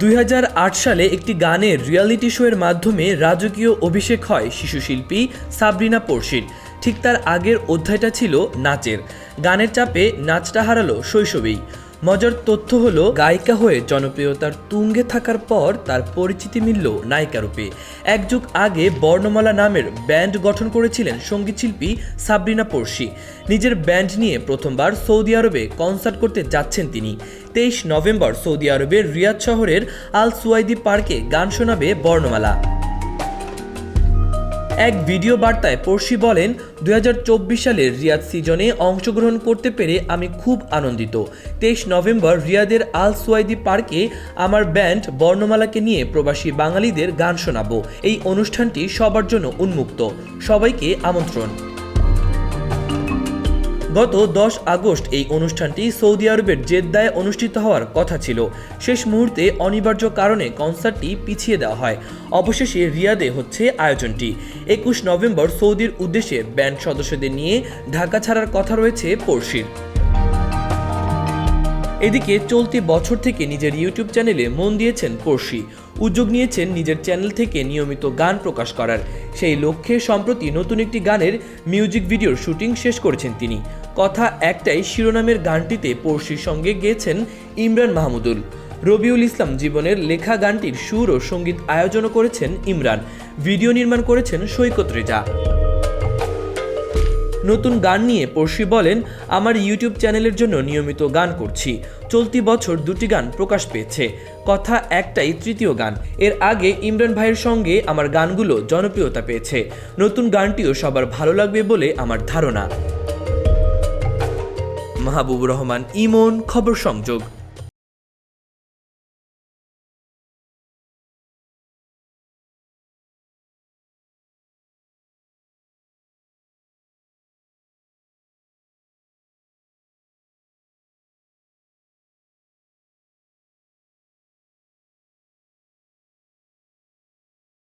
দুই হাজার আট সালে একটি গানের রিয়ালিটি শোয়ের মাধ্যমে রাজকীয় অভিষেক হয় শিশুশিল্পী সাবরিনা পড়শির ঠিক তার আগের অধ্যায়টা ছিল নাচের। গানের চাপে নাচটা হারালো শৈশবেই। মজার তথ্য হলো, গায়িকা হয়ে জনপ্রিয়তার তুঙ্গে থাকার পর তার পরিচিতি মিলল নায়িকা রূপে এক যুগ আগে বর্ণমালা নামের ব্যান্ড গঠন করেছিলেন সঙ্গীতশিল্পী সাবরিনা পড়শি নিজের ব্যান্ড নিয়ে প্রথমবার সৌদি আরবে কনসার্ট করতে যাচ্ছেন তিনি। তেইশ নভেম্বর সৌদি আরবের রিয়াদ শহরের আল সুয়াইদি পার্কে গান শোনাবে বর্ণমালা। এক ভিডিও বার্তায় পড়শি বলেন দু হাজার চব্বিশ সালের রিয়াদ সিজনে অংশগ্রহণ করতে পেরে আমি খুব আনন্দিত। তেইশ নভেম্বর রিয়াদের আল সুয়াইদি পার্কে আমার ব্যান্ড বর্ণমালাকে নিয়ে প্রবাসী বাঙালিদের গান শোনাবো। এই অনুষ্ঠানটি সবার জন্য উন্মুক্ত। সবাইকে আমন্ত্রণ। গত দশ আগস্ট এই অনুষ্ঠানটি সৌদি আরবের জেদ্দায় অনুষ্ঠিত হওয়ার কথা ছিল। শেষ মুহূর্তে অনিবার্য কারণে কনসার্টটি পিছিয়ে দেওয়া হয়। অবশেষে রিয়াদে হচ্ছে আয়োজনটি। একুশ নভেম্বর সৌদির উদ্দেশ্যে ব্যান্ড সদস্যদের নিয়ে ঢাকা ছাড়ার কথা রয়েছে পড়শির। এদিকে চলতি বছর থেকে নিজের ইউটিউব চ্যানেলে মন দিয়েছেন পড়শি উদ্যোগ নিয়েছেন নিজের চ্যানেল থেকে নিয়মিত গান প্রকাশ করার। সেই লক্ষ্যে সম্প্রতি নতুন একটি গানের মিউজিক ভিডিওর শুটিং শেষ করেছেন তিনি। কথা একটাই, শিরোনামের গানটিতে পড়শির সঙ্গে গেয়েছেন ইমরান মাহমুদুল। রবিউল ইসলাম জীবনের লেখা গানটির সুর ও সংগীত আয়োজনও করেছেন ইমরান। ভিডিও নির্মাণ করেছেন সৈকত রেজা। নতুন গান নিয়ে পড়শি বলেন, আমার ইউটিউব চ্যানেলের জন্য নিয়মিত গান করছি। চলতি বছর দুটি গান প্রকাশ পেয়েছে। কথা একটাই, তৃতীয় গান। এর আগে ইমরান ভাইয়ের সঙ্গে আমার গানগুলো জনপ্রিয়তা পেয়েছে। নতুন গানটিও সবার ভালো লাগবে বলে আমার ধারণা। মাহবুব রহমান, ইমন, খবর সংযোগ।